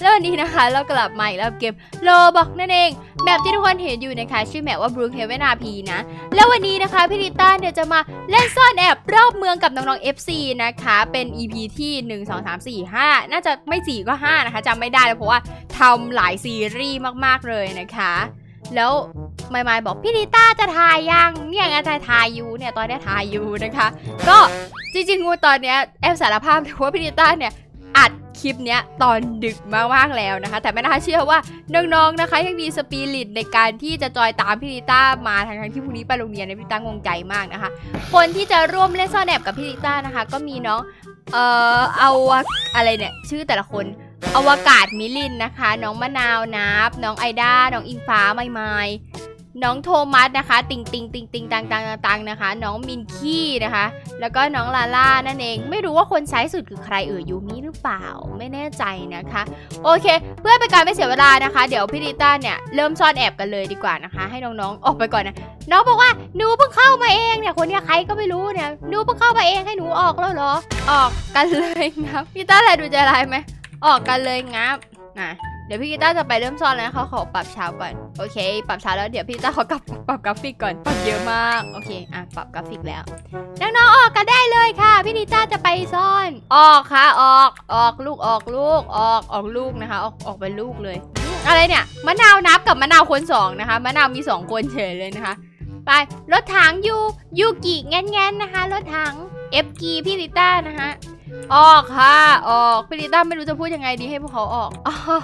แล้ววันนี้นะคะเรากลับมาอีกแล้วกับเกมโลบอกนั่นเองแบบที่ทุกคนเห็นอยู่นะคะชื่อแมปว่า Brook Haven RP นะ แล้ววันนี้นะคะพี่ลิต้าเนี่ยจะมาเล่นซ่อนแอบรอบเมืองกับน้องๆ FC นะคะ เป็น EP ที่ 1 2 3 4 5 น่าจะไม่ 4 ก็ 5 นะคะจำไม่ได้แล้วเพราะว่าทำหลายซีรีส์มากๆเลยนะคะ แล้วไม่ไม่บอกพี่ลิต้าจะถ่ายยังเนี่ยงถ่ายถ่ายอยู่เนี่ยตอนนี้ยถ่ายอยู่นะคะ ก็จริงๆงูตอนเนี้ยแอบสารภาพเลยว่าพี่ลิต้าเนี่ย อัดคลิปเนี้ยตอนดึกมากๆแล้วนะคะ แต่ไม่น่าเชื่อว่าน้องๆนะคะ ยังมีสปิริตในการที่จะจอยตามพี่ลิต้ามาทั้งๆที่พรุ่งนี้ไปโรงเรียนนี่พี่ลิต้างงใจมากนะคะ คนที่จะร่วมเล่นซ่อนแอบกับพี่ลิต้านะคะ ก็มีน้องเอ่อเอาอะไรเนี่ยชื่อแต่ละคนอวกาศมิลินนะคะ น้องมะนาวนับน้องไอด้าน้องอิงฟ้าไม่ไม่ น้องโทมัสนะคะ ติงติงติงติงตังตังตังตังนะคะ น้องมินคี้นะคะ แล้วก็น้องลาล่านั่นเอง ไม่รู้ว่าคนซ้สุดคือใครเอ่ยยูมิหรือเปล่าไม่แน่ใจนะคะ โอเค เพื่อเป็นการไม่เสียเวลานะคะ เดี๋ยวพี่ลิต้าเนี่ยเริ่มซ่อนแอบกันเลยดีกว่านะคะ ให้น้องๆออกไปก่อนนะ น้องบอกว่าหนูเพิ่งเข้ามาเองเนี่ยคนนี้ใครก็ไม่รู้เนี่ยหนูเพิ่งเข้ามาเองให้หนูออกแล้วเหรอ ออกกันเลยงับพี่ต้าอะไรดูใจร้ายไหมออกกันเลยงับนะ เดี๋ยวพี่กีต้าร์จะไปเริ่มซ่อนแล้วเขาขอปรับเช้าก่อน โอเค ปรับเช้าแล้วเดี๋ยวพี่กีต้าร์ขอกลับปรับกราฟิกก่อน ปรับเยอะมาก โอเค อะ ปรับกราฟิกแล้ว น้องๆ ออกกันได้เลยค่ะ พี่กีต้าร์จะไปซ่อน ออกค่ะ ออก ออกลูก ออกลูก ออก ออกลูกนะคะ ออก ออกเป็นลูกเลย อะไรเนี่ย มะนาวนับกับมะนาวคนสองนะคะ มะนาวมีสองคนเฉยเลยนะคะ ไป รถถังยู ยูกิแง่นๆนะคะ รถถัง เอฟกีพี่ลิต้านะคะ ออกค่ะ ออกพี่ลิต้าไม่รู้จะพูดยังไงดีให้พวกเขาออกออก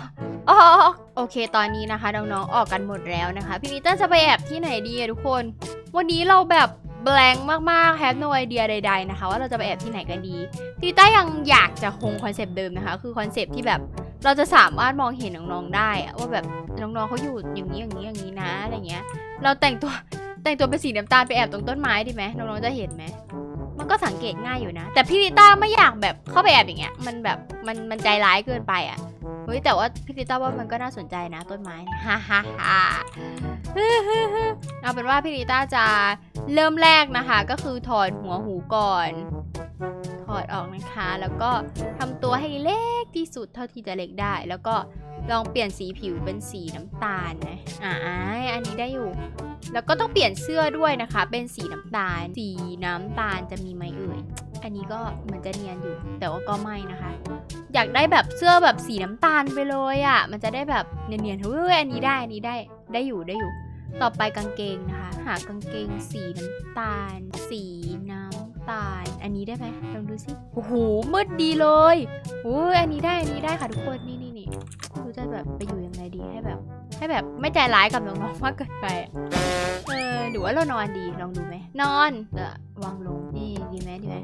ออกโอเค ตอนนี้นะคะน้องๆออกกันหมดแล้วนะคะพี่ลิต้าจะไปแอบที่ไหนดีอะทุกคน วันนี้เราแบบแบงมากๆ have no idea ใด ๆนะคะ ว่าเราจะไปแอบที่ไหนกันดีพี่ลิต้ายังอยากจะคงคอนเซปต์เดิมนะคะ คือคอนเซปต์ที่แบบเราจะสามารถมองเห็นน้องๆได้ว่าแบบน้องๆเขาอยู่อย่างนี้อย่างนี้อย่างนี้นะอะไรเงี้ย เราแต่งตัวแต่งตัวเป็นสีน้ำตาลไปแอบตรงต้นไม้ดีไหมน้องๆจะเห็นไหม มันก็สังเกตง่ายอยู่นะ แต่พี่ลิต้าไม่อยากแบบเข้าไปแอบอย่างเงี้ย มันแบบมันมันใจร้ายเกินไปอะเฮ้ยแต่ว่าพี่ลิต้าว่ามันก็น่าสนใจนะต้นไม้นะฮ่าฮ่าฮ่าเอาเป็นว่าพี่ลิต้าจะเริ่มแรกนะคะ ก็คือถอดหัวหูก่อน ถอดออกนะคะ แล้วก็ทำตัวให้เล็กที่สุดเท่าที่จะเล็กได้ แล้วก็ลองเปลี่ยนสีผิวเป็นสีน้ำตาลนะอ่าอันนี้ได้อยู่ แล้วก็ต้องเปลี่ยนเสื้อด้วยนะคะ เป็นสีน้ำตาล สีน้ำตาลจะมีไหมเอ่ย อันนี้ก็เหมือนจะเนียนอยู่ แต่ว่าก็ไม่นะคะ อยากได้แบบเสื้อแบบสีน้ำตาลไปเลยอะ่ะ มันจะได้แบบเนียนๆเฮ้ยอันนี้ได้ อันนี้ได้ ได้อยู่ ได้อยู่ ต่อไปกางเกงนะคะ หากางเกงสีน้ำตาล สีน้ำตาล อันนี้ได้ไหมลองดูสิ โอ้โหมืดดีเลยโอ้ยอันนี้ได้ อันนี้ได้ค่ะทุกคน นี่ นี่รู้จะแบบไปอยู่ยังไงดีให้แบบ ให้แบบไม่ใจร้ายกับน้องๆมากเกินไป เออหรือว่าเรานอนดีลองดูไหมนอนเดี๋ยววางลงนี่ดีไหมดีไหม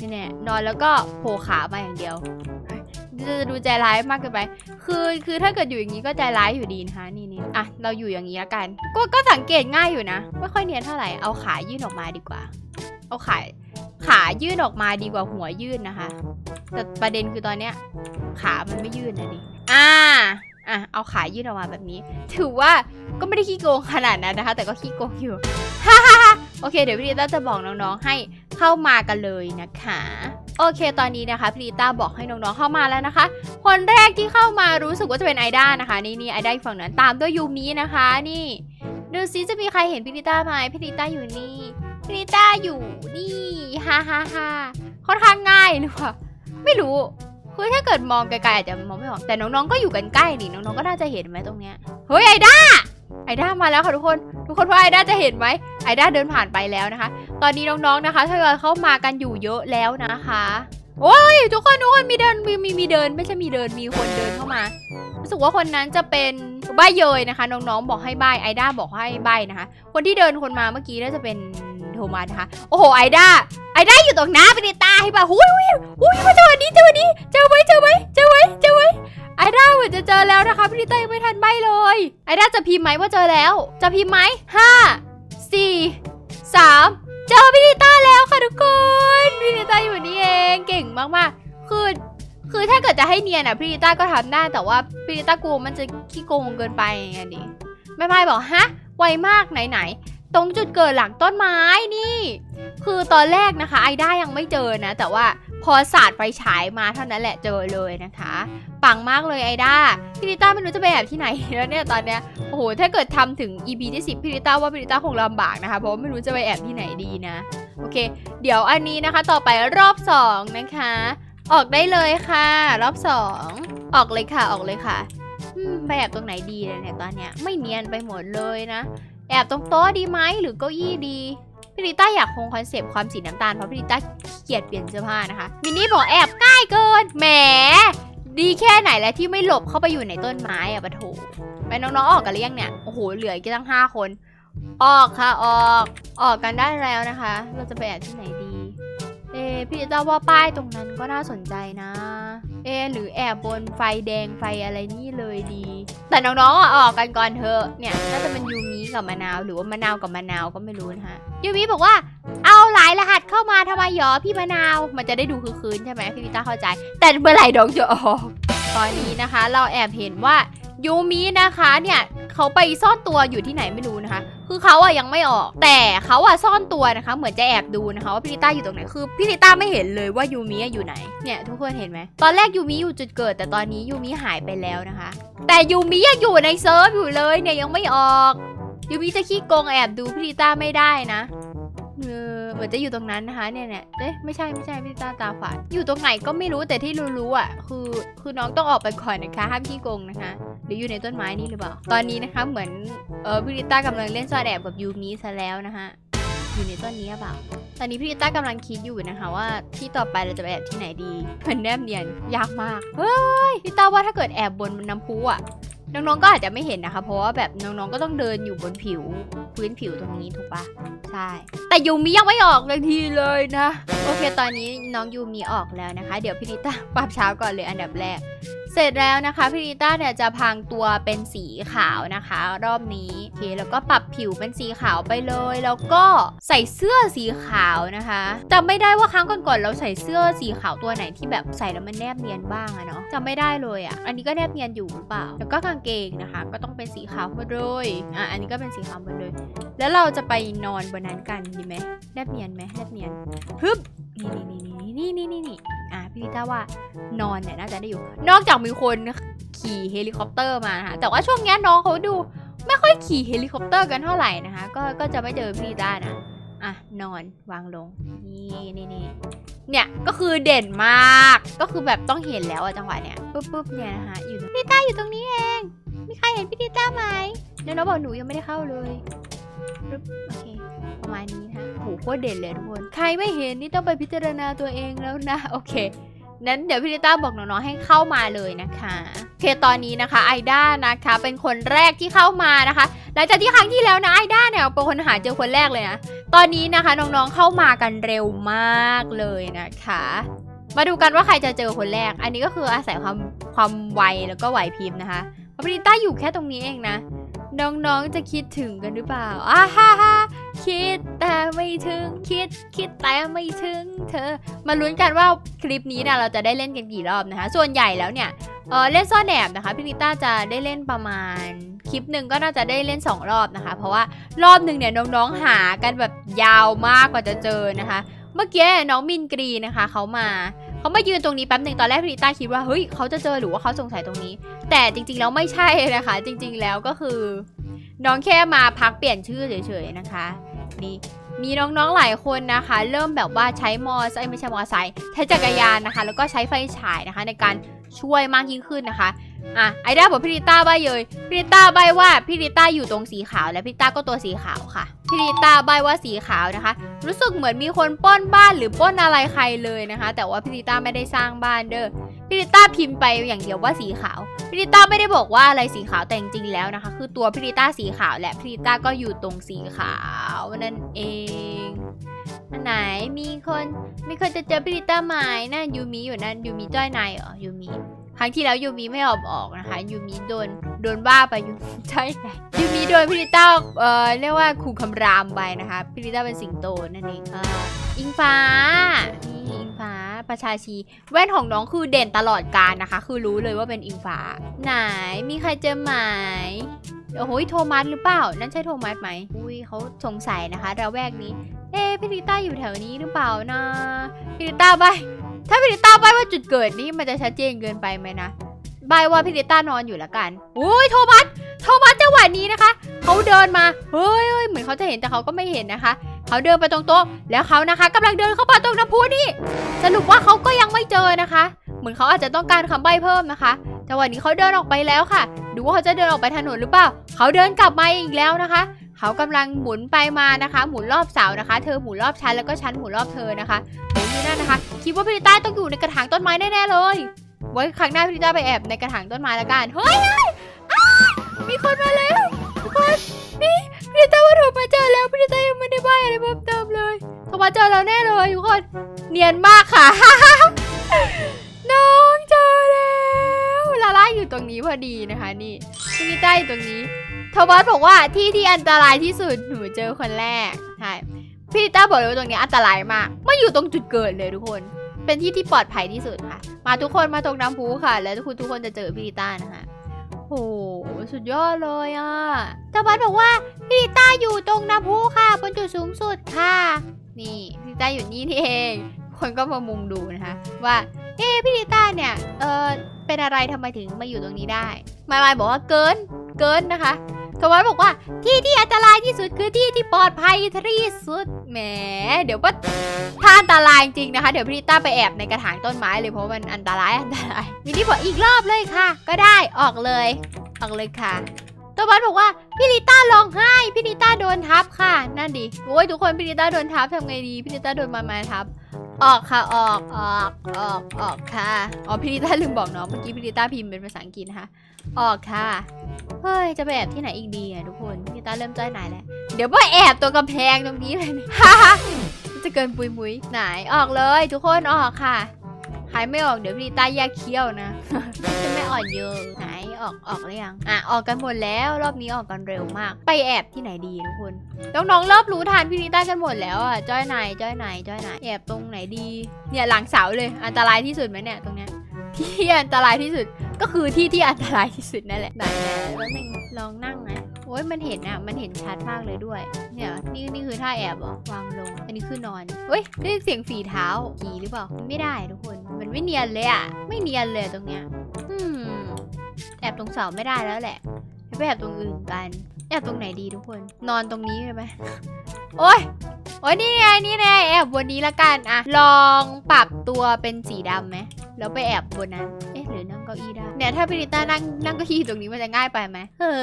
นี่แน่นอนแล้วก็โผล่ขามาอย่างเดียวจะดูใจร้ายมากเกินไป คือคือถ้าเกิดอยู่อย่างนี้ก็ใจร้ายอยู่ดีนะคะนี่นี่อะเราอยู่อย่างนี้แล้วกัน ก็ก็สังเกตง่ายอยู่นะ ไม่ค่อยเนียนเท่าไหร่เอาขายื่นออกมาดีกว่า เอาขา ขายื่นออกมาดีกว่าหัวยื่นนะคะ แต่ประเด็นคือตอนเนี้ย ขามันไม่ยื่นนะดิอ่าอะเอาขายื่นออกมาแบบนี้ ถือว่าก็ไม่ได้ขี้โกงขนาดนั้นนะคะ แต่ก็ขี้โกงอยู่ฮ่าฮ่าฮ่าโอเค เดี๋ยวพี่ลิต้าจะบอกน้องๆให้เข้ามากันเลยนะคะ โอเค ตอนนี้นะคะพี่ลิต้าบอกให้น้องๆเข้ามาแล้วนะคะ คนแรกที่เข้ามารู้สึกว่าจะเป็นไอด้านะคะ นี่นี่ไอด้าฝั่งนั้นตามด้วยยูมินะคะ นี่ ดูซิจะมีใครเห็นพี่ลิต้าไหมพี่ลิต้าอยู่นี่ ลิต้าอยู่นี่ฮ่าฮ่าฮ่าค่อนข้างง่ายหรือเปล่าไม่รู้คือถ้าเกิดมองไกลๆอาจจะมองไม่ออกแต่น้องๆก็อยู่กันใกล้นี่น้องๆก็น่าจะเห็นไหมตรงเนี้ยเฮ้ยไอด้าไอด้ามาแล้วค่ะทุกคนทุกคนว่าไอด้าจะเห็นไหมไอด้าเดินผ่านไปแล้วนะคะ ตอนนี้น้องๆนะคะทยอยเข้ามากันอยู่เยอะแล้วนะคะโอ้ยทุกคนทุกคนมีเดินมีมีมีเดินไม่ใช่มีเดินมีคนเดินเข้ามารู้สึกว่าคนนั้นจะเป็นใบเยยนะคะ น้องๆบอกให้ใบไอด้าบอกให้ใบนะคะ คนที่เดินคนมาเมื่อกี้น่าจะเป็น โทมัสนะคะ โอ้โหไอด้าไอด้าอยู่ตรงหน้าไปในตาให้ป่ะหูยหูยหูยมาเจอวันนี้เจอวันนี้เจอไว้เจอไว้เจอไว้เจอไว้ไอด้าเหมือนจะเจอแล้วนะคะพี่ลิต้ายังไม่ทันใบเลยไอด้าจะพิมพ์ไหมว่าเจอแล้ว จะพิมพ์ไหมห้าสี่สามเจอพี่ลิต้าแล้วค่ะทุกคนพี่ลิต้าอยู่นี่เองเก่งมากๆคือคือถ้าเกิดจะให้เนียนอะพี่ลิต้าก็ทำได้แต่ว่าพี่ลิต้ากลัวมันจะขี้โกงเกินไปไงดิแม่พายบอกฮะไวมากไหนๆ ตรงจุดเกิดหลังต้นไม้นี่ คือตอนแรกนะคะ ไอด้ายังไม่เจอนะ แต่ว่าพอสาดไฟฉายมาเท่านั้นแหละเจอเลยนะคะปังมากเลยไอด้าพี่ลิต้าไม่รู้จะไปแอบที่ไหนแล้วเนี่ยตอนเนี้ยโอ้โหถ้าเกิดทำถึง EP ที่10พี่ลิต้าว่าพี่ลิต้าคงลำบากนะคะเพราะไม่รู้จะไปแอบที่ไหนดีนะโอเค เดี๋ยวอันนี้นะคะต่อไปรอบสองนะคะ ออกได้เลยค่ะ รอบสองออกเลยค่ะออกเลยค่ะไปแอบตรงไหนดีเลยเนี่ยตอนเนี้ยไม่เนียนไปหมดเลยนะ แอบตรงโต๊ะดีไหมหรือเก้าอี้ดีพี่ลิต้าอยากคงคอนเซปต์ความสีน้ำตาลเพราะพี่ลิต้าเกียดเปลี่ยนเสื้อผ้านะคะมินนี่บอกแอบง่ายเกินแหมดีแค่ไหนแล้วที่ไม่หลบเข้าไปอยู่ในต้นไม้อะปะโถไปน้องๆออกกันหรือยังเนี่ยโอ้โหเหลืออีกตั้งห้าคน ออกค่ะออกออกกันได้แล้วนะคะ เราจะไปแอบที่ไหนดี เอพี่ลิต้าว่าป้ายตรงนั้นก็น่าสนใจนะ เอหรือแอบบนไฟแดงไฟอะไรนี่เลยดี แต่น้องๆอะออกกันก่อนเถอะเนี่ยน่าจะเป็นยูมิกับมะนาวหรือว่ามะนาวกับมะนาวก็ไม่รู้นะคะยูมิบอกว่าเอาหลายรหัสเข้ามาทำไมหรอพี่มะนาว มันจะได้ดูคือคืนใช่ไหมพี่ลิต้าเข้าใจ แต่เมื่อไหร่น้องจะออกตอนนี้นะคะ เราแอบเห็นว่า ยูมินะคะเนี่ยเขาไปซ่อนตัวอยู่ที่ไหนไม่รู้นะคะ คือเขาอะยังไม่ออก แต่เขาอะซ่อนตัวนะคะ เหมือนจะแอบดูนะคะว่าพี่ลิต้าอยู่ตรงไหนคือพี่ลิต้าไม่เห็นเลยว่ายูมิอยู่ไหนเนี่ยทุกคนเห็นไหมตอนแรกยูมิอยู่จุดเกิด แต่ตอนนี้ยูมิหายไปแล้วนะคะ แต่ยูมิยังอยู่ในเซิร์ฟอยู่เลยเนี่ยยังไม่ออกยูมิจะขี้โกงแอบดูพี่ลิต้าไม่ได้นะเออ เหมือนจะอยู่ตรงนั้นนะคะเนี่ยเนี่ยเอ๊ะไม่ใช่ไม่ใช่พี่ต้าตาฝาดอยู่ตรงไหนก็ไม่รู้แต่ที่รู้ๆอะคือคือน้องต้องออกไปก่อนนะคะห้ามขี้โกงนะคะหรืออยู่ในต้นไม้นี่หรือเปล่าตอนนี้นะคะเหมือนเออพี่ลิต้ากำลังเล่นซ่อนแอบกับยูมิซะแล้วนะคะอยู่ในต้นนี้หรือเปล่าตอนนี้พี่ลิต้ากำลังคิดอยู่นะคะว่าที่ต่อไปเราจะไปแอบที่ไหนดีมันแนบเนียนยากมากเฮ้ยพี่ต้าว่าถ้าเกิดแอบบนน้ำพุอะ น้องๆก็อาจจะไม่เห็นนะคะ เพราะว่าแบบน้องๆก็ต้องเดินอยู่บนผิวพื้นผิวตรงนี้ถูกปะใช่ แต่ยูมิยังไม่ออกเลยทีเลยนะ โอเคตอนนี้น้องยูมิออกแล้วนะคะ เดี๋ยวพี่ลิต้าปรับเช้าก่อนเลยอันดับแรก เสร็จแล้วนะคะพี่ลิต้าเนี่ยจะพรางตัวเป็นสีขาวนะคะ รอบนี้โอเคแล้วก็ปรับผิวเป็นสีขาวไปเลย แล้วก็ใส่เสื้อสีขาวนะคะจำไม่ได้ว่าครั้งก่อนๆเราใส่เสื้อสีขาวตัวไหนที่แบบใส่แล้วมันแนบเนียนบ้างอะเนาะจำไม่ได้เลยอะอันนี้ก็แนบเนียนอยู่หรือเปล่า แล้วก็กางเกงนะคะ ก็ต้องเป็นสีขาวหมดเลยอะอันนี้ก็เป็นสีขาวหมดเลย แล้วเราจะไปนอนบนนั้นกันดีไหมแนบเนียนไหมแนบเนียนฮึบนี่นี่นี่นี่นี่นี่นี่อะพี่ลิต้าว่านอนเนี่ยน่าจะได้อยู่ นอกจากมีคนขี่เฮลิคอปเตอร์มานะคะแต่ว่าช่วงนี้น้องเขาดูไม่ค่อยขี่เฮลิคอปเตอร์กันเท่าไหร่นะคะ ก็ก็จะไม่เจอพี่ได้นะ อะนอนวางลงนี่นี่นี่เนี่ยก็คือเด่นมาก ก็คือแบบต้องเห็นแล้วอะจังหวะเนี้ยปุ๊บปุ๊บเนี่ยนะคะอยู่พี่ต้าอยู่ตรงนี้เองมีใครเห็นพี่ดิต้าไหมเดี๋ยวน้องบอกหนูยังไม่ได้เข้าเลยปุ๊บโอเคประมาณนี้นะคะโหโคตรเด่นเลยทุกคน ใครไม่เห็นนี่ต้องไปพิจารณาตัวเองแล้วนะ โอเค นั้นเดี๋ยวพี่ลิต้าบอกน้องๆให้เข้ามาเลยนะคะโอเคตอนนี้นะคะไอด้านะคะ เป็นคนแรกที่เข้ามานะคะ หลังจากที่ครั้งที่แล้วนะไอด้าเนี่ยเป็นคนหาเจอคนแรกเลยนะตอนนี้นะคะน้องๆเข้ามากันเร็วมากเลยนะคะ มาดูกันว่าใครจะเจอคนแรก อันนี้ก็คืออาศัยความความไวแล้วก็ไหวพริบนะคะพราะพี่ลิต้าอยู่แค่ตรงนี้เองนะน้องๆจะคิดถึงกันหรือเปล่าอ่าฮ่าฮ่า คิดแต่ไม่ถึงคิด คิดแต่ไม่ถึง เธอ มาลุ้นกันว่าคลิปนี้นะเราจะได้เล่นกันกี่รอบนะคะ ส่วนใหญ่แล้วเนี่ยเออเล่นซ่อนแอบนะคะพี่ลิต้าจะได้เล่นประมาณคลิปหนึ่งก็น่าจะได้เล่น 2 รอบนะคะ เพราะว่ารอบหนึ่งเนี่ยน้องๆหากันแบบยาวมากกว่าจะเจอนะคะ เมื่อกี้น้องมินกรีนะคะเขามาเขามายืนตรงนี้แป๊บหนึ่งตอนแรกพี่ลิต้าคิดว่าเฮ้ยเขาจะเจอหรือว่าเขาสงสัยตรงนี้ แต่จริงๆแล้วไม่ใช่นะคะ จริงๆแล้วก็คือ น้องแค่มาพักเปลี่ยนชื่อเฉยๆนะคะ นี่มีน้องๆหลายคนนะคะ เริ่มแบบว่าใช้มอไซค์ไม่ใช่มอไซค์ใช้จักรยานนะคะ แล้วก็ใช้ไฟฉายนะคะ ในการช่วยมากยิ่งขึ้นนะคะ อะไอด้าบอกพี่ลิต้าใบเยยพี่ลิต้าใบว่าพี่ลิต้าอยู่ตรงสีขาวและพี่ลิต้าก็ตัวสีขาวค่ะพี่ลิต้าใบว่าสีขาวนะคะ รู้สึกเหมือนมีคนป้นบ้านหรือป้นอะไรใครเลยนะคะ แต่ว่าพี่ลิต้าไม่ได้สร้างบ้านเด้อพี่ลิต้าพิมพ์ไปอย่างเดียวว่าสีขาวพิริต้าไม่ได้บอกว่าอะไรสีขาวแต่จริงๆแล้วนะคะ คือตัวพิริต้าสีขาวและพิริต้าก็อยู่ตรงสีขาวนั่นเองอันไหนมีคนมีคนจะเจอพิริต้าไหมนั่นยูมิอยู่นั่นยูมิจ้อยนายเหรอยูมิ ครั้งที่แล้วยูมิไม่ออกออกนะคะยูมิโดนโดนบ้าไปยูมิใช่ไหมยูมิโดนพิริต้าเอ่อเรียกว่าขู่คำรามไปนะคะพิริต้าเป็นสิงโตนั่นเองเอ่ออิงฟ้านี่อิงฟ้าประชาชีแว่นของน้องคือเด่นตลอดกาลนะคะ คือรู้เลยว่าเป็นอิงฟ้า ไหนมีใครเจอไหมโอ้โหโทมัสหรือเปล่า นั่นใช่โทมัสไหมอุ้ยเขาสงสัยนะคะระแวกนี้ เอ๊ะพี่ลิต้าอยู่แถวนี้หรือเปล่านะพี่ลิต้าใบ ถ้าพี่ลิต้าใบว่าจุดเกิดนี่มันจะชัดเจนเกินไปไหมนะใบว่าพี่ลิต้านอนอยู่ละกันอุ้ยโทมัสโทมัสจังหวะนี้นะคะเขาเดินมาเฮ้ยเหมือนเขาจะเห็นแต่เขาก็ไม่เห็นนะคะเขาเดินไปตรงโต๊ะแล้วเขานะคะกำลังเดินเข้ามาตรงน้ำพุนี่ สรุปว่าเขาก็ยังไม่เจอนะคะ เหมือนเขาอาจจะต้องการคำใบ้เพิ่มนะคะจังหวะนี้เขาเดินออกไปแล้วค่ะ ดูว่าเขาจะเดินออกไปถนนหรือเปล่า เขาเดินกลับมาอีกแล้วนะคะ เขากำลังหมุนไปมานะคะ หมุนรอบเสานะคะ เธอหมุนรอบฉันแล้วก็ฉันหมุนรอบเธอนะคะ อยู่นั่นนะคะ คิดว่าพิริต้าต้องอยู่ในกระถางต้นไม้แน่ๆเลย ไว้ครั้งหน้าพิริต้าไปแอบในกระถางต้นไม้ละกัน เฮ้ยมีคนมาแล้วทุกคนนี่พิริต้าว่าโทรมาเจอแล้วพิริต้ายังไม่ได้ใบอะไรเพิ่มเติมเลยโทรมาเจอแล้วแน่เลยทุกคนเนียนมากค่ะน้องเจอแล้วลาล่าอยู่ตรงนี้พอดีนะคะ นี่พิริต้าอยู่ตรงนี้ทมัสบอกว่าที่ที่อันตรายที่สุดหนูเจอคนแรกใช่ พี่ต้าบอกเลยว่าตรงนี้อันตรายมากไม่อยู่ตรงจุดเกิดเลยทุกคน เป็นที่ที่ปลอดภัยที่สุดค่ะ มาทุกคนมาตรงน้ำพุค่ะ แล้วทุกคนทุกคนจะเจอพี่ต้านะคะโอ้โหสุดยอดเลยอะโทมัสบอกว่าพี่ต้าอยู่ตรงน้ำพุค่ะ บนจุดสูงสุดค่ะ นี่พี่ต้าอยู่นี่นี่เอง คนก็มามุงดูนะคะ ว่าเอ๊พี่ต้าเนี่ยเออเป็นอะไรทำไมถึงมาอยู่ตรงนี้ได้ มายมายบอกว่าเกินเกินนะคะ โทมัสบอกว่าที่ที่อันตรายที่สุดคือที่ที่ปลอดภัยที่สุดแหมเดี๋ยวว่าถ้าอันตรายจริงนะคะ เดี๋ยวพี่ลิต้าไปแอบในกระถางต้นไม้เลยเพราะมันอันตรายอันตรายมินี่บอกอีกรอบเลยค่ะ ก็ได้ออกเลย ออกเลยค่ะโทมัสบอกว่าพี่ลิต้าร้องไห้พี่ลิต้าโดนทับค่ะ นั่นดิโอ้ยทุกคนพี่ลิต้าโดนทับทำไงดีพี่ลิต้าโดนมามาทับออกค่ะออกออกออกออกค่ะอ๋อพี่ลิต้าลืมบอกน้องเมื่อกี้พี่ลิต้าพิมพ์เป็นภาษาอังกฤษนะคะ ออกค่ะ เฮ้ย จะไปแอบที่ไหนอีกดีอะทุกคนพี่ตาเริ่มจ้อยไหนแล้ว เดี๋ยวไปแอบตัวกำแพงตรงนี้เลยเนี่จะเกินปุยมุยไหนออกเลย ทุกคนออกค่ะใครไม่ออกเดี๋ยวพี่ตาแยกเคี้ยวนะจะไม่อ่อนเยอะไหนออกออกหรือยังอะออกกันหมดแล้ว รอบนี้ออกกันเร็วมาก ไปแอบที่ไหนดีทุกคนน้องๆเริ่มรู้ทันพี่ลิต้ากันหมดแล้วอะจ้อยไหนจ้อยไหนจ้อยไหนแอบตรงไหนดี เนี่ยหลังเสาเลย อันตรายที่สุดไหมเนี่ยตรงเนี้ย ที่อันตรายที่สุด ก็คือที่ที่อันตรายที่สุดนั่นแหละไหนแล้วนึงลองนั่งนะโอ้ยมันเห็นอะ มันเห็นชัดมากเลยด้วย เนี่ย นี่นี่คือท่าแอบเหรอวางลง อันนี้คือนอนเฮ้ย ได้เสียงฝีเท้าขี่หรือเปล่า ไม่ได้ทุกคน มันไม่เนียนเลยอะ ไม่เนียนเลยตรงเนี้ย อืม แอบตรงเสาไม่ได้แล้วแหละไปแอบตรงอื่นกัน แอบตรงไหนดีทุกคน นอนตรงนี้เลยไหมโอ้ยโอ้ยนี่ไงนี่ไงแอบบนนี้ละกันอะลองปรับตัวเป็นสีดำไหมแล้วไปแอบบนนั้น เอ๊ะหรือนั่งเก้าอี้ได้เนี่ยถ้าพิริต้านั่งนั่งเก้าอี้ตรงนี้มันจะง่ายไปไหมเฮ้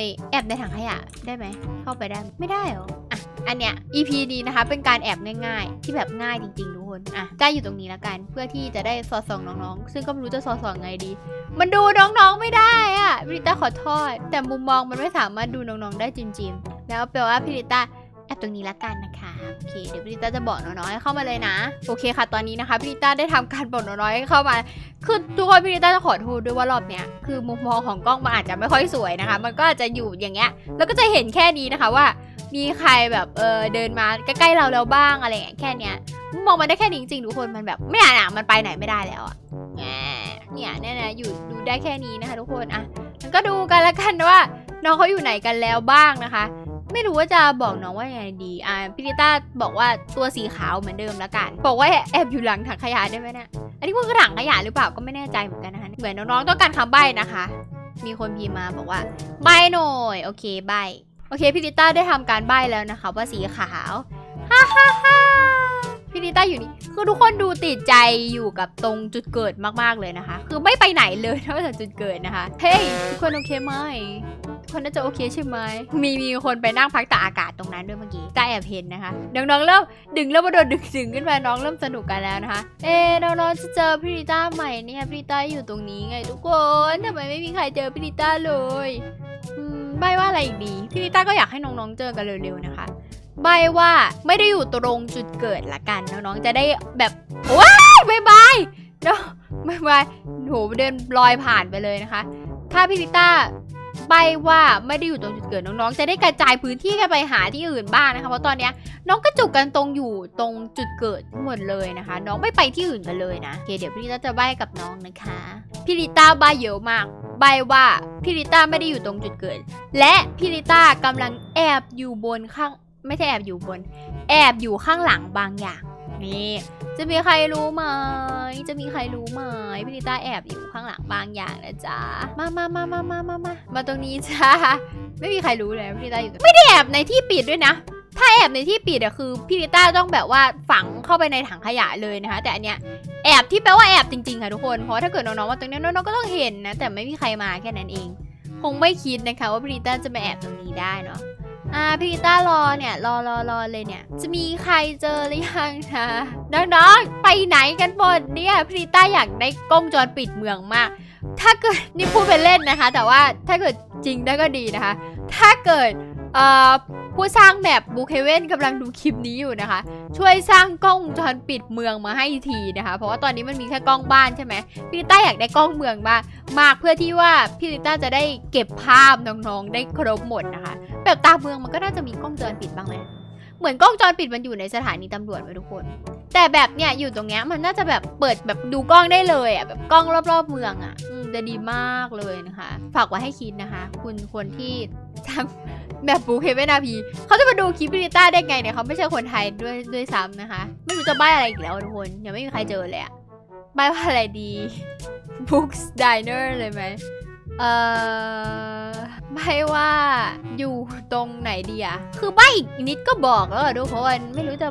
ยแอบในถังขยะได้ไหมเข้าไปได้ไหมไม่ได้เหรออะอันเนี้ย EP นี้นะคะเป็นการแอบง่าย ๆ ที่แบบง่ายจริงๆทุก คนอะจ้าอยู่ตรงนี้แล้วกัน เพื่อที่จะได้สอดส่องน้องๆ ซึ่งก็ไม่รู้จะสอดส่องไงดี มันดูน้องๆไม่ได้อะพิริต้าขอโทษแต่มุมมองมันไม่สามารถดูน้องๆได้จริงๆ แล้วแปลว่าพิริต้า แอบตรงนี้ละกันนะคะ โอเค เดี๋ยวพี่ต้าจะบอกน้อยๆเข้ามาเลยนะ โอเคค่ะ ตอนนี้นะคะพี่ต้าได้ทำการบอกน้อยๆเข้ามา คือทุกคนพี่ต้าจะขอโทษด้วยว่ารอบเนี้ย คือมุมมองของกล้องมันอาจจะไม่ค่อยสวยนะคะ มันก็อาจจะอยู่อย่างเงี้ย แล้วก็จะเห็นแค่นี้นะคะว่า มีใครแบบเออเดินมาใกล้ๆเราแล้วบ้างอะไรอย่างเงี้ยแค่เนี้ย มองมันได้แค่นี้จริงๆทุกคน มันแบบไม่อ่านอะมันไปไหนไม่ได้แล้วอะเนี่ยเนี่ยนะอยู่ดูได้แค่นี้นะคะ ทุกคน อะก็ดูกันละกันว่าน้องเขาอยู่ไหนกันแล้วบ้างนะคะ ไม่รู้ว่าจะบอกน้องว่ายังไงดี อ่าพิริต้าบอกว่าตัวสีขาวเหมือนเดิมละกัน บอกว่าแอบอยู่หลังถังขยะได้ไหมเนี่ยอันนี้มันคือถังขยะหรือเปล่าก็ไม่แน่ใจเหมือนกันนะคะ เหมือนน้องๆต้องการคำใบ้นะคะ มีคนพิมพ์มาบอกว่าใบหน่อย โอเคใบ โอเคพิริต้าได้ทำการใบ้แล้วนะคะ ว่าสีขาว ฮ่าฮ่าฮ่า พีต้าอยู่นี่คือทุกคนดูติดใจอยู่กับตรงจุดเกิดมากๆเลยนะคะ คือไม่ไปไหนเลยนอกจากจุดเกิดนะคะเฮ้ยทุกคนโอเคไหมทุกคนน่าจะโอเคใช่ไหมมีมีคนไปนั่งพักตากอากาศตรงนั้นด้วยเมื่อกี้จ้าแอบเห็นนะคะน้องๆเริ่มดึงเริ่มมาโดนดึงดึงขึ้นมาน้องเริ่มสนุกกันแล้วนะคะ เอ๊น้องๆจะเจอพี่ริต้าใหม่เนี่ยพี่ริต้าอยู่ตรงนี้ไงทุกคนทำไมไม่มีใครเจอพี่ริต้าเลยอืมใบว่าอะไรอีกดีพี่ริต้าก็อยากให้น้องๆเจอกันเร็วๆนะคะ ใบว่าไม่ได้อยู่ตรงจุดเกิดละกันน้องๆจะได้แบบว้ายบายบายเนาะบายบายโหเดินลอยผ่านไปเลยนะคะ ถ้าพี่ลิต้าใบว่าไม่ได้อยู่ตรงจุดเกิดน้องๆ จะได้กระจายพื้นที่กันไปหาที่อื่นบ้างนะคะ เพราะตอนเนี้ยน้องก็จุกกันตรงอยู่ตรงจุดเกิดหมดเลยนะคะ น้องไม่ไปที่อื่นกันเลยนะโอเคเดี๋ยวพี่ลิต้าจะใบกับน้องนะคะพี่ลิต้าใบเยอะมากใบว่าพี่ลิต้าไม่ได้อยู่ตรงจุดเกิด และพี่ลิต้ากำลังแอบอยู่บนข้าง ไม่ใช่แอบอยู่บน แอบอยู่ข้างหลังบางอย่าง นี่ จะมีใครรู้ไหม จะมีใครรู้ไหมพี่ลิต้าแอบอยู่ข้างหลังบางอย่างนะจ๊ะ มามามามามามามามาตรงนี้จ้าไม่มีใครรู้เลยพี่ลิต้าอยู่ ไม่ได้แอบในที่ปิดด้วยนะ ถ้าแอบในที่ปิดอะคือพี่ลิต้าต้องแบบว่าฝังเข้าไปในถังขยะเลยนะคะ แต่อันเนี้ยแอบที่แปลว่าแอบจริงๆค่ะทุกคน เพราะถ้าเกิดน้องๆมาตรงนี้น้องๆก็ต้องเห็นนะ แต่ไม่มีใครมาแค่นั้นเอง คงไม่คิดนะคะว่าพี่ลิต้าจะมาแอบตรงนี้ได้เนาะ อ่าพี่ลิต้ารอเนี่ยรอรอรอเลยเนี่ย จะมีใครเจอหรือยังนะน้องๆไปไหนกันหมดเนี่ยพี่ลิต้าอยากได้กล้องจรปิดเมืองมาก ถ้าเกิดนี่พูดเป็นเล่นนะคะ แต่ว่าถ้าเกิดจริงได้ก็ดีนะคะ ถ้าเกิดเอ่อผู้สร้างแบบบูเคเว่นกำลังดูคลิปนี้อยู่นะคะ ช่วยสร้างกล้องจรปิดเมืองมาให้ทีนะคะ เพราะว่าตอนนี้มันมีแค่กล้องบ้านใช่ไหมพี่ลิต้าอยากได้กล้องเมืองมากมากเพื่อที่ว่าพี่ลิต้าจะได้เก็บภาพน้องๆได้ครบหมดนะคะ แบบตามเมืองมันก็น่าจะมีกล้องจรปิดบ้างไหมเหมือนกล้องจรปิดมันอยู่ในสถานีตำรวจไว้ทุกคน แต่แบบเนี้ยอยู่ตรงเนี้ยมันน่าจะแบบเปิดแบบดูกล้องได้เลยอะแบบกล้องรอบๆเมืองอะจะดีมากเลยนะคะ ฝากไว้ให้คิดนะคะ คุณคนที่ทำแบบบูเคเวนาพีเขาจะมาดูคลิปพิริต้าได้ไงเนี่ยเขาไม่ใช่คนไทยด้วยด้วยซ้ำนะคะ ไม่รู้จะใบ้อะไรอีกแล้วทุกคนยังไม่มีใครเจอเลยอะใบ้ว่าอะไรดี Books Diner เลยไหมเอ่อ ไม่ว่าอยู่ตรงไหนดีอะคือใบอีกนิดก็บอกแล้วอะทุกคนไม่รู้จะ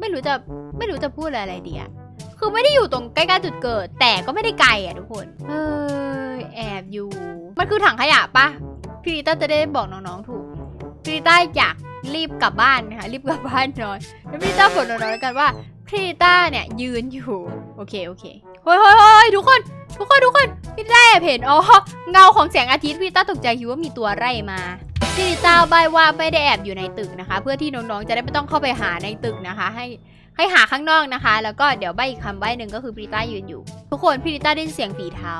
ไม่รู้จะไม่รู้จะพูดอะไรดีอะคือไม่ได้อยู่ตรงใกล้ๆจุดเกิด แต่ก็ไม่ได้ไกลอะทุกคนเอ้ยแอบอยู่ มันคือถังขยะปะพี่ริต้าจะได้บอกน้องๆถูกพี่ริต้าอยากรีบกลับบ้านนะคะรีบกลับบ้านน่อยแล้วพี่ริต้าบอกน้องๆแล้วกันว่าพี่ริต้าเนี่ยยืนอยู่ โอเคโอเคเฮ้ยเฮ้ยเฮ้ยทุกคน ทุกคนทุกคนพี่ได้แอบเห็นอ๋อเงาของแสงอาทิตย์พี่ต้าตกใจคิดว่ามีตัวไร่มาพี่ลิต้าใบว่าไม่ได้แอบอยู่ในตึกนะคะ เพื่อที่น้องๆจะได้ไม่ต้องเข้าไปหาในตึกนะคะ ให้ให้หาข้างนอกนะคะ แล้วก็เดี๋ยวใบอีกคำใบหนึ่งก็คือพี่ลิต้ายืนอยู่ ทุกคนพี่ลิต้าได้นเสียงฝีเท้า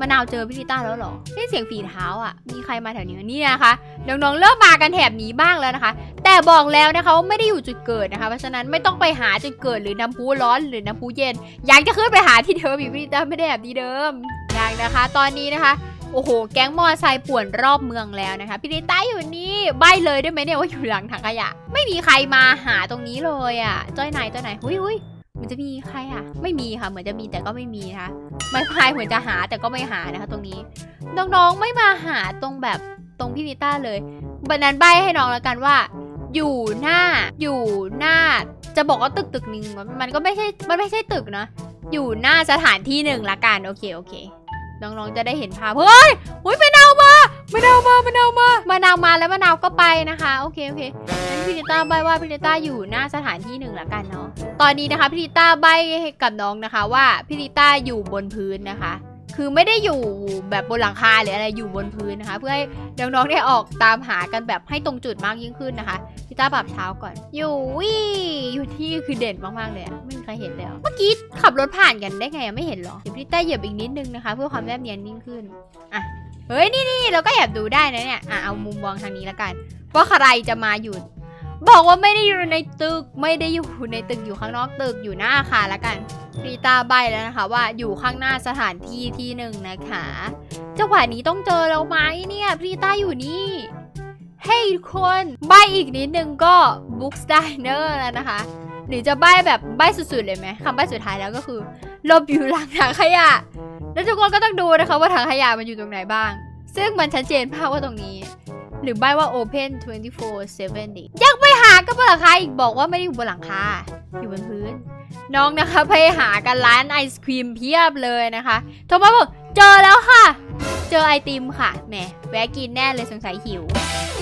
มะนาวเจอพี่ลิต้าแล้วเหรอได้เสียงฝีเท้าอะ มีใครมาแถวนี้นี่นะคะน้องๆเริ่มมากันแถบนี้บ้างแล้วนะคะ แต่บอกแล้วนะคะว่าไม่ได้อยู่จุดเกิดนะคะ เพราะฉะนั้นไม่ต้องไปหาจุดเกิดหรือน้ำพุร้อนหรือน้ำพุเย็น อยากจะขึ้นไปหาที่เดิมอีกพี่ต้าไม่ได้แบบที่เดิมอยังนะคะ ตอนนี้นะคะโอ้โห แก๊งมอไซค์ป่วนรอบเมืองแล้วนะคะ พี่ลิต้าอยู่นี่ ใบเลยได้ไหมเนี่ยว่าอยู่หลังถังขยะ ไม่มีใครมาหาตรงนี้เลยอะ จ้อยไหนจ้อยไหน หุยหุยมันจะมีใครอะ ไม่มีค่ะ เหมือนจะมีแต่ก็ไม่มีนะคะ ไม่พายเหมือนจะหาแต่ก็ไม่หานะคะ ตรงนี้ น้องๆไม่มาหาตรงแบบตรงพี่นิต้าเลยบันนั้นใบให้น้องแล้วกันว่า อยู่หน้า อยู่หน้า จะบอกว่าตึกตึกหนึ่งมันมันก็ไม่ใช่ มันไม่ใช่ตึกเนาะอยู่หน้าสถานที่หนึ่งละกัน โอเค โอเค น้องๆจะได้เห็นภาพ เฮ้ยหุ้ยมะนามา มะนาวมามะนาวมามะนาวมาแล้วมะนาวก็ไปนะคะ โอเคโอเคงั้นพี่ลิต้าใบว่าพี่ลิต้าอยู่หน้าสถานที่หนึ่งละกันเนาะตอนนี้นะคะพี่ลิต้าใบให้กับน้องนะคะว่าพี่ลิต้าอยู่บนพื้นนะคะ คือไม่ได้อยู่แบบบนหลังคาหรืออะไรอยู่บนพื้นนะคะ เพื่อให้น้องๆได้ออกตามหากันแบบให้ตรงจุดมากยิ่งขึ้นนะคะพี่ต้าปรับเท้าก่อน อยู่วิอยู่ที่คือเด่นมากๆเลยอะไม่มีใครเห็นเลยอะเมื่อกี้ขับรถผ่านกันได้ไงอะไม่เห็นหรอเดี๋ยวพี่ต้าเหยียบอีกนิดนึงนะคะ เพื่อความแนบเนียนยิ่งขึ้นอะ เฮ้ยนี่นี่เราก็แอบดูได้นะเนี่ยอะเอามุมมองทางนี้และกันว่าใครจะมาอยู่ บอกว่าไม่ได้อยู่ในตึกไม่ได้อยู่ในตึกอยู่ข้างนอกตึกอยู่หน้าอาคารและกันพีตาใบแล้วนะคะ ว่าอยู่ข้างหน้าสถานที่ที่หนึ่งนะคะจังหวะนี้ต้องเจอเราไหมเนี่ยพีตาอยู่นี่เฮ้ยทุกคนใบอีกนิดนึงก็ Books Diner แล้วนะคะ หรือจะใบแบบใบสุดๆเลยไหมคำใบสุดท้ายแล้วก็คือลบอยู่หลังถังขยะ แล้วทุกคนก็ต้องดูนะคะว่าถังขยะมันอยู่ตรงไหนบ้าง ซึ่งมันชัดเจนมากว่าตรงนี้ หรือใบว่า Open 24/7ดิยังไปหาก็บนหลังคาอีกบอกว่าไม่ได้อยู่บนหลังคาอยู่บนพื้น น้องนะคะไปหากันร้านไอศครีมเพียบเลยนะคะโทรมาบอก เจอแล้วค่ะ เจอไอติมค่ะ แหม แวะกินแน่เลยสงสัยหิว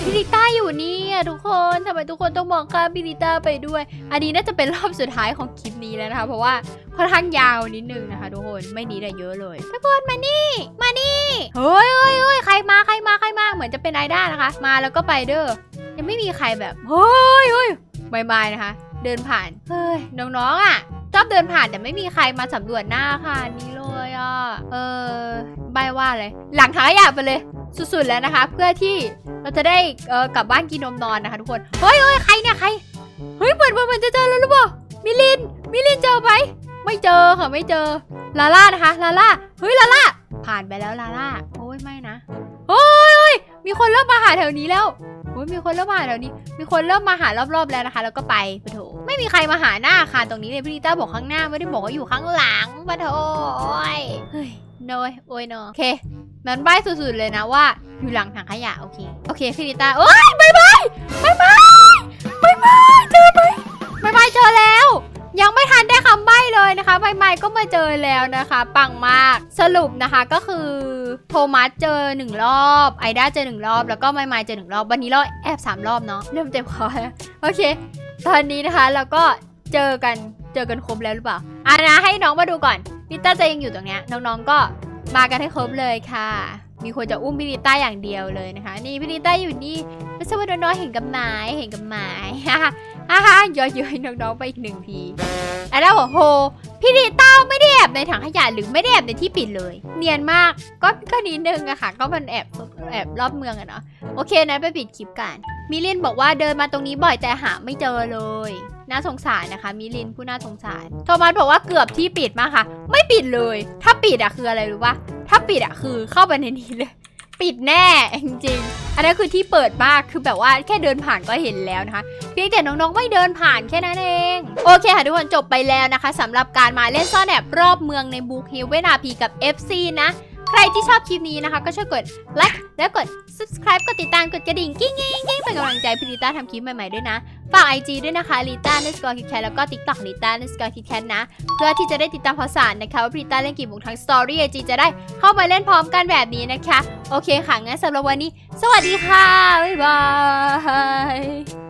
พิลิต้าอยู่นี่อะทุกคนทำไมทุกคนต้องมองข้ามพิลิต้าไปด้วย อันนี้น่าจะเป็นรอบสุดท้ายของคลิปนี้แล้วนะคะ เพราะว่าค่อนข้างยาวนิดนึงนะคะทุกคน ไม่นี้แต่เยอะเลย ทุกคนมานี่ มานี่ เฮ้ยเฮ้ยเฮ้ยใครมา ใครมา ใครมา เหมือนจะเป็นไอด้านะคะ มาแล้วก็ไปเด้อ ยังไม่มีใครแบบ เฮ้ยเฮ้ยบายบายนะคะ เดินผ่าน เฮ้ย น้องๆอะชอบเดินผ่านแต่ไม่มีใครมาสำรวจหน้าค่ะนี้เลย อะเออใบว่าเลย หลังถังขยะไปเลย สุดๆแล้วนะคะ เพื่อที่เราจะได้เออกลับบ้านกินนมนอนนะคะทุกคนเฮ้ยเฮ้ยใครเนี่ยใครเฮ้ยเหมือนเหมือนจะเจอแล้วหรือเปล่ามิลินมิลินเจอไหมไม่เจอค่ะไม่เจอลาล่านะคะลาล่าเฮ้ยลาล่าผ่านไปแล้วลาล่าโอ้ยไม่นะเฮ้ยเฮ้ยมีคนเริ่มมาหาแถวนี้แล้ว อ้ยมีคนเริ่มมาแล้วนี่มีคนเริ่มมาหารอบๆแล้วนะคะ แล้วก็ไปปะโถไม่มีใครมาหาหน้าอาคารตรงนี้เลยพี่ลิต้าบอกข้างหน้าไม่ได้บอกว่าอยู่ข้างหลังปะโถโอ้ยเฮ้ยโนยโอ้ยโนโอเคมันใบ้สุดๆเลยนะว่าอยู่หลังถังขยะโอเคโอเคพี่ลิต้าโอ้ยบายบายบายบายบายบายเจอไหมบายบายเจอแล้ว ยังไม่ทันได้คำใบ้เลยนะคะใบไม้ก็มาเจอแล้วนะคะ ปังมากสรุปนะคะก็คือโทมัสเจอหนึ่งรอบไอด้าเจอหนึ่งรอบแล้วก็ไมไมเจอหนึ่งรอบวันนี้เราแอบสามรอบเนาะเริ่มเต็มคอแล้วโอเค ตอนนี้นะคะเราก็เจอกันเจอกันครบแล้วหรือเปล่าอะนะให้น้องมาดูก่อนลิต้าจะยังอยู่ตรงเนี้ยน้องๆก็มากันให้ครบเลยค่ะ มีคนจะอุ้มพี่ลิต้าอย่างเดียวเลยนะคะ นี่พี่ลิต้าอยู่นี่ไม่ใช่ว่าน้องๆเห็นกับหมายเห็นกับหมาย ฮ่าฮ่าฮ่าย่อยๆน้องๆไปอีกหนึ่งทีอันนั้นโอ้โห พี่ลิต้าไม่ได้แอบในถังขยะหรือไม่ได้แอบในที่ปิดเลย เนียนมากก็ก็นิดนึงอะค่ะ ก็มันแอบแอบรอบเมืองอะเนาะโอเคนะไปปิดคลิปกันมิลินบอกว่าเดินมาตรงนี้บ่อยแต่หาไม่เจอเลย น่าสงสารนะคะ มิลินผู้น่าสงสารโทมัสบอกว่าเกือบที่ปิดมากค่ะ ไม่ปิดเลย ถ้าปิดอะคืออะไรรู้ปะถ้าปิดอะคือเข้าไปในนี้เลย ปิดแน่จริงๆอันนั้นคือที่เปิดมากคือแบบว่าแค่เดินผ่านก็เห็นแล้วนะคะ เพียงแต่น้องๆไม่เดินผ่านแค่นั้นเอง โอเคค่ะทุกคนจบไปแล้วนะคะสำหรับการมาเล่นซ่อนแอบรอบเมืองในบุกเฮเวนาพีกับ FC นะ ใครที่ชอบคลิปนี้นะคะ ก็ช่วยกดไลค์ แล้วกด subscribe กดติดตามกดกระดิ่งกิ้งกิ้งกิ้งเป็นกำลังใจพี่ลิต้าทำคลิปใหม่ๆด้วยนะ ฝาก IG ด้วยนะคะลิต้าเนสกอร์คิดแคทแล้วก็ TikTok ลิต้าเนสกอร์คิดแคทนะ เพื่อที่จะได้ติดตามข่าวสารนะคะ ว่าพี่ลิต้าเล่นกี่โมงทั้งสตอรี่ไอจีจะได้เข้ามาเล่นพร้อมกันแบบนี้นะคะ โอเคค่ะงั้นสำหรับวันนี้ สวัสดีค่ะ บ๊ายบาย